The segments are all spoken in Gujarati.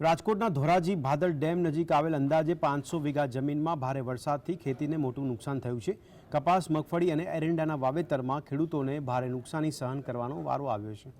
રાજકોટના ધોરાજી ભાદર ડેમ નજીક આવેલ અંદાજે પાંચસો વીઘા જમીનમાં ભારે વરસાદથી ખેતીને મોટું નુકસાન થયું છે. કપાસ, મગફળી અને એરંડાના વાવેતરમાં ખેડૂતોને ભારે નુકસાની સહન કરવાનો વારો આવ્યો છે.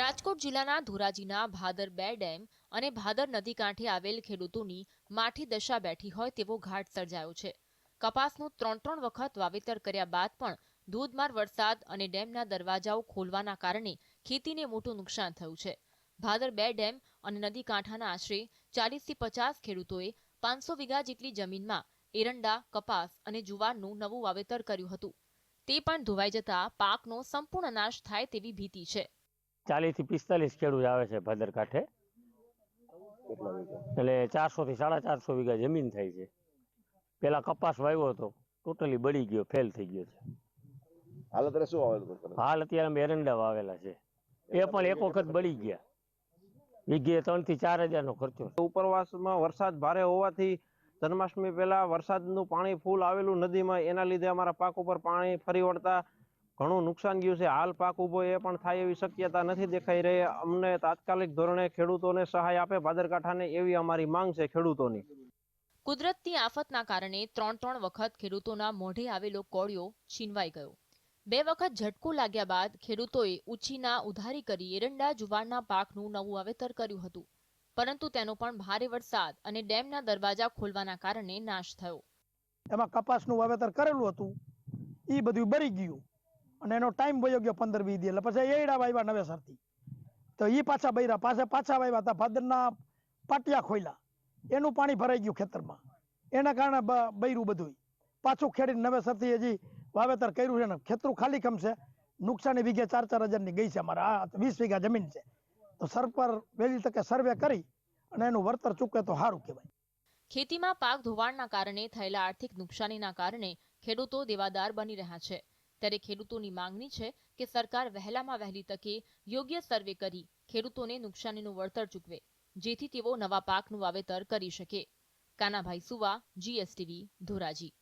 રાજકોટ જિલ્લાના ધોરાજીના ભાદર બે ડેમ અને ભાદર નદી કાંઠે આવેલ ખેડૂતોની માઠી દશા બેઠી હોય તેવો ઘાટ સર્જાયો છે. કપાસનું ત્રણ ત્રણ વખત વાવેતર કર્યા બાદ પણ ધોધમાર વરસાદ અને ડેમના દરવાજાઓ ખોલવાના કારણે ખેતીને મોટું નુકસાન થયું છે. ભાદર બે ડેમ અને નદી કાંઠાના આશરે ચાલીસથી પચાસ ખેડૂતોએ પાંચસો વીઘા જેટલી જમીનમાં એરંડા કપાસ અને જુવારનું નવું વાવેતર કર્યું હતું. તે પણ ધોવાઈ જતા પાકનો સંપૂર્ણ નાશ થાય તેવી ભીતિ છે. ચાલીસથી પિસ્તાલીસ ખેડૂત આવે છે ભાદર કાંઠે. એટલે ચારસો થી સાડા ચારસો વીઘા જમીન થાય છે. પેલા કપાસ વાવ્યો હતો ટોટલી બળી ગયો ફેલ થઈ ગયો છે. હાલ અત્યારે શું હાલ અત્યારે અમે એરંડા વાવેલા છે. એ પણ એક વખત બળી ગયા. વીઘે ત્રણથી ચાર હજાર નો ખર્ચો ઉપરવાસમાં વરસાદ ભારે હોવાથી જન્માષ્ટમી પહેલા વરસાદનું પાણી ફૂલ આવેલું નદીમાં. એના લીધે અમારા પાક ઉપર પાણી ફરી વળતા ઘણું નુકસાન ગયું છે. હાલ પાક ઊભો એ પણ થાય એવી શક્યતા નથી દેખાઈ રહી. અમને તાત્કાલિક ધોરણે ખેડૂતોને સહાય આપે. ભાદરકાંઠાને એવી અમારી માંગ છે ખેડૂતોની. કુદરતની આફતના કારણે ત્રણ ત્રણ વખત ખેડૂતોના મોઢે આવેલો કોળિયો છીનવાઈ ગયો. બે વખત ઝટકો લાગ્યા બાદ ખેડૂતોએ ઉછીના ઉધારી કરી એરંડા, જુવારના પાકનું નવું વાવેતર કર્યું હતું. પરંતુ તેનો પણ ભારે વરસાદ અને ડેમના દરવાજા ખોલવાના કારણે નાશ થયો. એમાં કપાસનું વાવેતર કરેલું હતું. એ બધું બરી ગયું અને એનો ટાઈમ વયો ગયો પંદર વીસ એટલે પછી એડા વાવ્યા નવેસરથી. તો એ પાછા બૈરા પાછા પાછા વાવ્યા હતા. ભાદરના પાટિયા ખોલ્યા એનું પાણી ભરાઈ ગયું ખેતરમાં. એના કારણે બૈરું બધું પાછું ખેડીને નવેસરથી હજી વાવેતર કર્યું છે ને, ખેતરું ખાલી કમ છે. નુકસાની વીઘે ચાર ચાર હજારની ગઈ છે અમારે. આ વીસ વીઘા જમીન છે. તો સર પર વહેલી તકે સર્વે કરી અને એનું વળતર ચૂકવે તો સારું કહેવાય. ખેતીમાં પાક ધોવાણના કારણે થયેલા આર્થિક નુકસાનીના કારણે ખેડૂતો દેવાદાર બની રહ્યા છે. ત્યારે ખેડૂતોની માંગણી છે કે સરકાર વહેલામાં વહેલી તકે યોગ્ય સર્વે કરી ખેડૂતોને નુકસાનીનું વળતર ચૂકવે, જેથી તેઓ નવા પાકનું વાવેતર કરી શકે. કાનાભાઈ સુવા જીએસટીવી ધોરાજી.